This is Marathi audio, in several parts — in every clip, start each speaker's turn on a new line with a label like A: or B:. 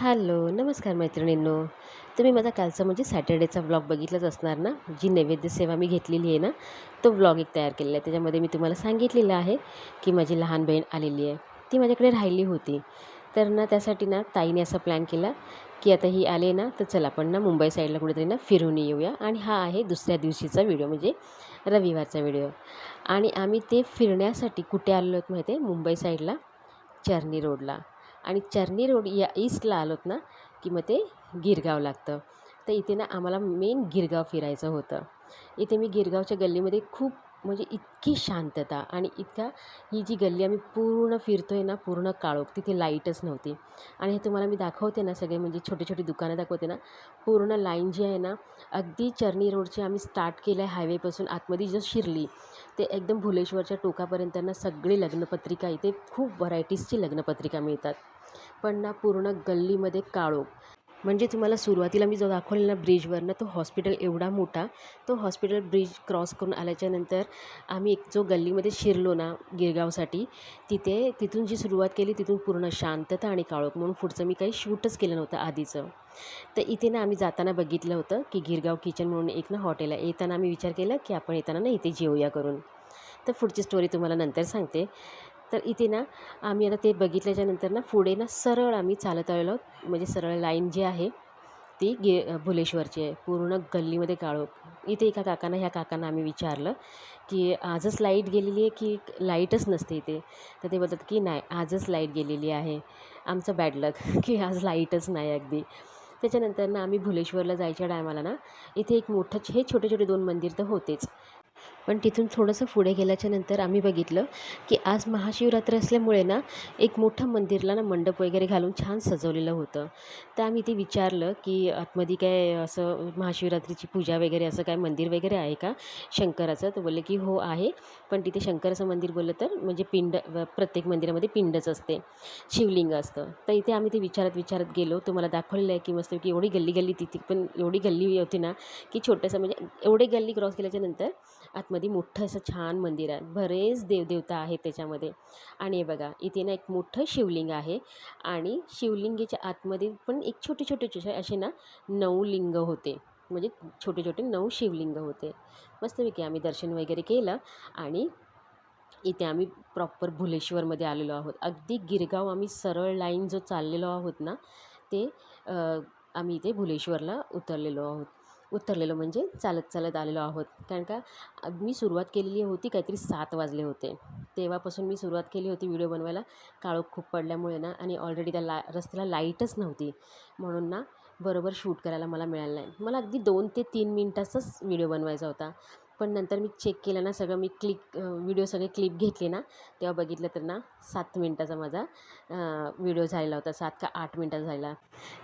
A: हॅलो नमस्कार मैत्रिणींनो. तुम्ही माझा कालचा म्हणजे सॅटर्डेचा व्लॉग बघितलाच असणार ना? जी नैवेद्य सेवा मी घेतलेली आहे ना तो व्लॉग एक तयार केलेला आहे. त्याच्यामध्ये मी तुम्हाला सांगितलेलं आहे की माझी लहान बहीण आलेली आहे. ती माझ्याकडे राहिली होती. तर ना त्यासाठी ना ताईने असा प्लॅन केला की आता ही आले ना तर चला आपण ना मुंबई साईडला कुठेतरी ना फिरून येऊया. आणि हा आहे दुसऱ्या दिवशीचा व्हिडिओ म्हणजे रविवारचा व्हिडिओ. आणि आम्ही ते फिरण्यासाठी कुठे आलो आहोत माहिती आहे? मुंबई साईडला चर्नी रोडला. आणि चर्नी रोड या ईस्टला आलोत ना की मग ते गिरगाव लागतं. तर इथे ना आम्हाला मेन गिरगाव फिरायचं होतं. इथे मी गिरगावच्या गल्लीमध्ये खूप म्हणजे इतकी शांतता आणि इतका ही जी गल्ली आम्ही पूर्ण फिरतो आहे ना पूर्ण काळोख तिथे लाईटच नव्हती. आणि हे तुम्हाला मी दाखवते ना सगळे म्हणजे छोटे छोटे दुकानं दाखवते ना पूर्ण लाईन जी आहे ना अगदी चर्नी रोडची आम्ही स्टार्ट केलं आहे हायवेपासून आतमध्ये जर शिरली. ते एकदम भुलेश्वरच्या टोकापर्यंत ना सगळी लग्नपत्रिका इथे खूप व्हरायटीजची लग्नपत्रिका मिळतात. पण ना पूर्ण गल्लीमध्ये काळोख. म्हणजे तुम्हाला सुरुवातीला मी जो दाखवलेला ना तो हॉस्पिटल एवढा मोठा तो हॉस्पिटल ब्रिज क्रॉस करून आल्याच्यानंतर आम्ही एक जो गल्लीमध्ये शिरलो ना गिरगावसाठी तिथे तिथून जी सुरुवात केली तिथून पूर्ण शांतता आणि काळोख म्हणून पुढचं मी काही शूटच केलं नव्हतं आधीचं. तर इथे ना आम्ही जाताना बघितलं होतं की गिरगाव किचन म्हणून एक ना हॉटेल आहे येताना आम्ही विचार केला की आपण येताना ना इथे जेवूया करून. तर पुढची स्टोरी तुम्हाला नंतर सांगते. तर इथे ना आम्ही आता ते बघितल्याच्यानंतर ना पुढे ना सरळ आम्ही चालत आलेलो आहोत. म्हणजे सरळ लाईन जी आहे ती गे भुलेश्वरची आहे. पूर्ण गल्लीमध्ये काळो इथे एका काकांना ह्या काकांना आम्ही विचारलं की आजच लाइट गेलेली आहे की लाईटच नसते इथे? तर ते बोलतात की नाही आजच लाइट गेलेली आहे. आमचं बॅड लक की आज लाईटच नाही अगदी. त्याच्यानंतर ना आम्ही भुलेश्वरला जायच्या टायमाला ना इथे एक मोठं हे छोटे छोटे दोन मंदिर तर होतेच. पण तिथून थोडंसं पुढे गेल्याच्यानंतर आम्ही बघितलं की आज महाशिवरात्र असल्यामुळे ना एक मोठं मंदिरला ना मंडप वगैरे घालून छान सजवलेलं होतं. तर आम्ही ते विचारलं की आतमध्ये काय असं महाशिवरात्रीची पूजा वगैरे असं काय मंदिर वगैरे आहे का शंकराचं? तर बोलले की हो आहे. पण तिथे शंकराचं मंदिर बोललं तर म्हणजे पिंड प्रत्येक मंदिरामध्ये पिंडच असते. शिवलिंग असतं. तर इथे आम्ही ते विचारत विचारत गेलो. तुम्हाला दाखवलेलं आहे की मस्त की एवढी गल्ली गल्ली तिथे पण एवढी गल्ली होती ना की छोटंसं म्हणजे एवढे गल्ली क्रॉस केल्याच्यानंतर आतमध्ये मोठं असं छान मंदिर आहे. बरेच देवदेवता आहेत त्याच्यामध्ये. आणि हे बघा इथे ना एक मोठं शिवलिंग आहे. आणि शिवलिंगीच्या आतमध्ये पण एक छोटे छोटे असे ना नऊ लिंग होते. म्हणजे छोटे छोटे नऊ शिवलिंग होते. मस्तपैकी आम्ही दर्शन वगैरे केलं आणि इथे आम्ही प्रॉपर भुलेश्वरमध्ये आलेलो आहोत. अगदी गिरगाव आम्ही सरळ लाईन जो चाललेलो आहोत ना ते आम्ही इथे भुलेश्वरला उतरलेलो आहोत. उतरलेलो म्हणजे चालत चालत आलेलो आहोत. कारण का मी सुरुवात केलेली होती काहीतरी सात वाजले होते. तेव्हापासून मी सुरुवात केली होती व्हिडिओ बनवायला. काळोख खूप पडल्यामुळे ना आणि ऑलरेडी त्या ला रस्त्याला लाईटच नव्हती. म्हणून ना बरोबर शूट करायला मला मिळालं नाही. मला अगदी दोन ते तीन मिनटाचाच व्हिडिओ बनवायचा होता. पण नंतर मी चेक केलं ना सगळं मी क्लिक व्हिडिओ सगळे क्लिप घेतले ना तेव्हा बघितलं तर ना सात मिनटाचा माझा व्हिडिओ झालेला होता सात का आठ मिनटाचा झाला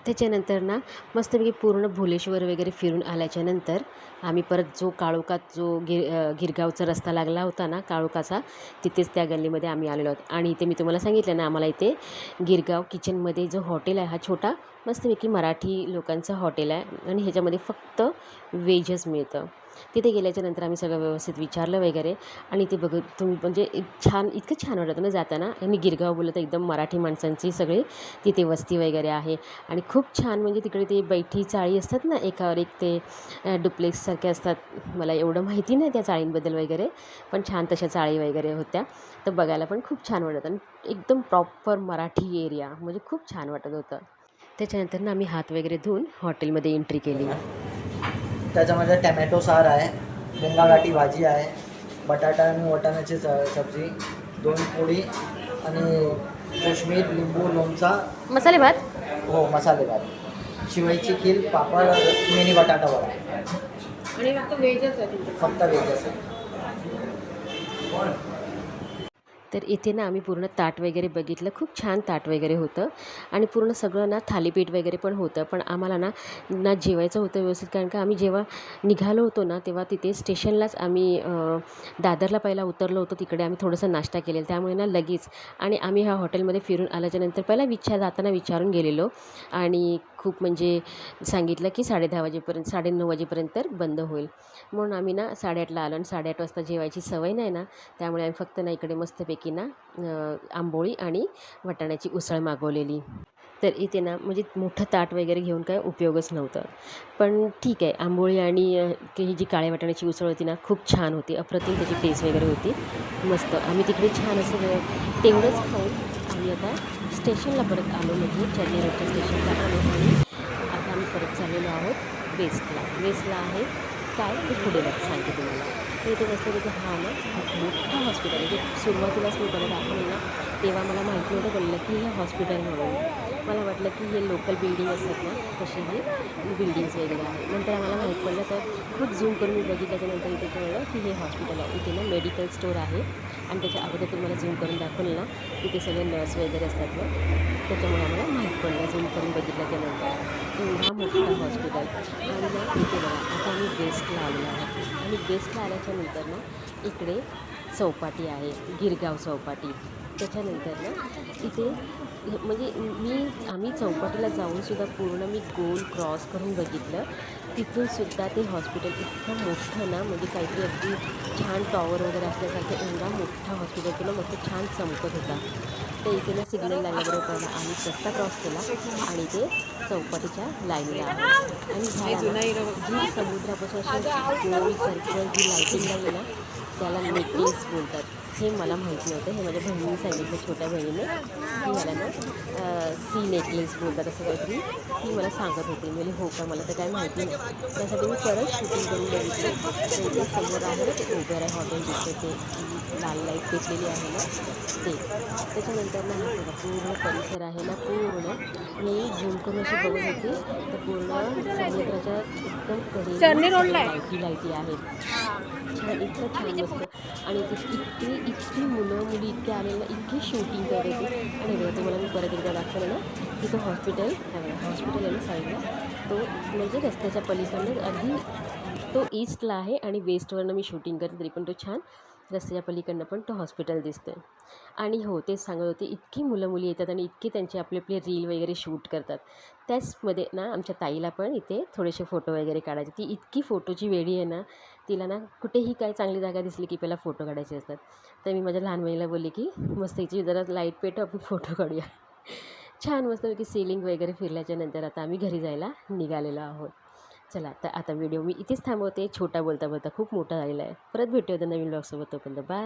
A: त्याच्यानंतर ना मस्तपैकी पूर्ण भुलेश्वर वगैरे फिरून आल्याच्यानंतर आम्ही परत जो काळोखात जो गिर गिरगावचा रस्ता लागला होता ना काळोखाचा तिथेच त्या गल्लीमध्ये आम्ही आलेलो आहोत. आणि इथे मी तुम्हाला सांगितलं ना आम्हाला इथे गिरगाव किचनमध्ये जो हॉटेल आहे हा छोटा मस्तपैकी मराठी लोकांचं हॉटेल आहे. आणि ह्याच्यामध्ये फक्त वेजच मिळतं. तिथे गेल्याच्यानंतर आम्ही सगळं व्यवस्थित विचारलं वगैरे. आणि ते बघत तुम्ही म्हणजे छान इतकं छान वाटतं ना जाताना. आणि गिरगाव बोललं तर एकदम मराठी माणसांची सगळी तिथे वस्ती वगैरे आहे. आणि खूप छान म्हणजे तिकडे ते बैठी चाळी असतात ना एकावर एक ते डुप्लेक्ससारखे असतात. मला एवढं माहिती नाही त्या चाळींबद्दल वगैरे पण छान तशा चाळी वगैरे होत्या. तर बघायला पण खूप छान वाटत. आणि एकदम प्रॉपर मराठी एरिया. म्हणजे खूप छान वाटत होतं. त्याच्यानंतर ना आम्ही हात वगैरे धुवून हॉटेलमध्ये एंट्री केली.
B: त्याच्यामध्ये टॅमॅटो सार आहे मुंगागाठी भाजी आहे बटाटा आणि वाटाण्याची स सब्जी दोन पोळी आणि कोशिंबीर लिंबू लोणचा.
A: मसाले भात?
B: हो मसाले भात. शिवायची खीर पापड मिनी बटाटा वडा.
A: आणि फक्त व्हेजच आहे
B: फक्त वेज असेल
A: तर इथे ना आम्ही पूर्ण ताट वगैरे बघितलं. खूप छान ताट वगैरे होतं. आणि पूर्ण सगळं ना थालीपीठ वगैरे पण होतं. पण आम्हाला ना ना जेवायचं होतं व्यवस्थित. कारण का आम्ही जेव्हा निघालो होतो ना तेव्हा तिथे स्टेशनलाच आम्ही दादरला पहिला उतरलो होतो. तिकडे आम्ही थोडंसं नाश्ता केलेला. त्यामुळे ना लगेच. आणि आम्ही ह्या हॉटेलमध्ये फिरून आल्याच्यानंतर पहिला विचार जाताना विचारून गेलेलो. आणि खूप म्हणजे सांगितलं की साडेदहा वाजेपर्यंत साडे नऊ वाजेपर्यंत तर बंद होईल. म्हणून आम्ही ना साडेआठला आलो आणि साडेआठ वाजता जेवायची सवय नाही ना त्यामुळे आम्ही फक्त ना इकडे मस्तपैकी ना आंबोळी आणि वाटाण्याची उसळ मागवलेली. तर इथे ना म्हणजे मोठं ताट वगैरे घेऊन काय उपयोगच नव्हतं. पण ठीक आहे आंबोळी आणि ही जी काळ्या वाटाण्याची उसळ होती ना खूप छान होती. अप्रतिम त्याची टेस्ट वगैरे होती. मस्त. आम्ही तिकडे छान असं तेवढंच खाऊन आम्ही आता स्टेशनला परत आलो म्हणजे चेन्नई रोडच्या स्टेशनला आलेलो आहोत वेस्टला. वेस्टला आहे काय? ते पुढे बघ सांगते तुम्हाला. तर इथे बसलं तिथे हा ना खूप मोठा हॉस्पिटल आहे. जे सुरुवातीलाच मी मला दाखवलं ना तेव्हा मला माहिती नव्हतं पडलं की हे हॉस्पिटल म्हणून. मला वाटलं की हे लोकल बिल्डिंग असतात ना तसे हे बिल्डिंग्स वगैरे आहे नंतर आम्हाला माहीत पडलं तर खूप झूम करून मी बघितल्याच्यानंतर इथे कळलं की हे हॉस्पिटल आहे. इथे ना मेडिकल स्टोअर आहे. आणि त्याच्या अगोदर तुम्हाला झूम करून दाखवलं ना तिथे सगळे नर्स वगैरे असतात ना त्याच्यामुळे आम्हाला माहीत झूम करून बघितलं त्यानंतर एवढा मोठा हॉस्पिटल आणि ना इथे बघा आता आम्ही गेस्टला आलेलो आहे आणि गेस्टला आल्याच्यानंतर ना इकडे चौपाटी आहे गिरगाव चौपाटी. त्याच्यानंतर ना इथे म्हणजे मी आम्ही चौपाटीला जाऊनसुद्धा पूर्ण मी गोल क्रॉस करून बघितलं. तिथूनसुद्धा ते हॉस्पिटल इतकं मोठं ना म्हणजे काहीतरी अगदी छान टॉवर वगैरे असल्यासारखं एवढा मोठा हॉस्पिटल तुला मस्त छान चमकत होता. तर इथे सिग्नल लागल्याबरोबर कळलं आम्ही रस्ता क्रॉस केला आणि ते चौपाटीच्या लाईनला आहे आणि जी समुद्रापासून गोल सर्कल जी लाईटिंग लागली ना त्याला नेकलेस बोलतात. हे मला माहीत नव्हतं हे माझ्या बहिणीने सांगितलं छोट्या बहिणीने. की मला ना सी नेकलेस बोलतात असं काहीतरी. ती मला सांगत होती. मी म्हणली, हो का? मला तर काय माहिती नाही. त्यासाठी मी परत शूटिंग करून बघितलं. तर समोर आहे ते ओबेराय हॉटेल दिसते ते लाल लाइट पेटलेली आहे ना ते. त्याच्यानंतर ना हा पूर्ण परिसर आहे ना पूर्ण. मी झूम करून अशी बघत होती. तर पूर्ण समुद्राच्या एकदम कडेने लाईटी लाईटी आहेत छान इतकं छान मस्त. आणि ती इतकी इतकी मुलं मुली इतके आलेलं इतकी शूटिंग करत होती. आणि बघा तुम्हाला मी परत एकदा दाखवलं ना तिथं हॉस्पिटल हॉस्पिटल आहे ना साईडला तो म्हणजे रस्त्याच्या पलीकडनं अगदी तो ईस्टला आहे आणि वेस्टवरनं मी शूटिंग करते तरी पण तो छान. रस्त्याच्या पलीकडनं पण तो हॉस्पिटल दिसतो आहे आणि हो तेच सांगत होते इतकी मुलं मुली येतात आणि इतकी त्यांचे आपले आपले रील वगैरे शूट करतात. त्याचमध्ये ना आमच्या ताईला पण इथे थोडेसे फोटो वगैरे काढायचे. ती इतकी फोटोची वेळी आहे ना तिला ना कुठेही काय चांगली जागा दिसली की पहिला फोटो काढायचे असतात. तर मी माझ्या लहान बहिणीला बोलले की मस्त हिची जरा लाइट पेट आपण फोटो काढूया. छान मस्तपैकी सिलिंग वगैरे फिरल्याच्या नंतर आता आम्ही घरी जायला निघालेलो आहोत. चला तर आता व्हिडिओ मी इथेच थांबवते. छोटा बोलता बोलता खूप मोठा झालेला आहे परत भेटूया नवीन ब्लॉगसोबत तोपर्यंत बाय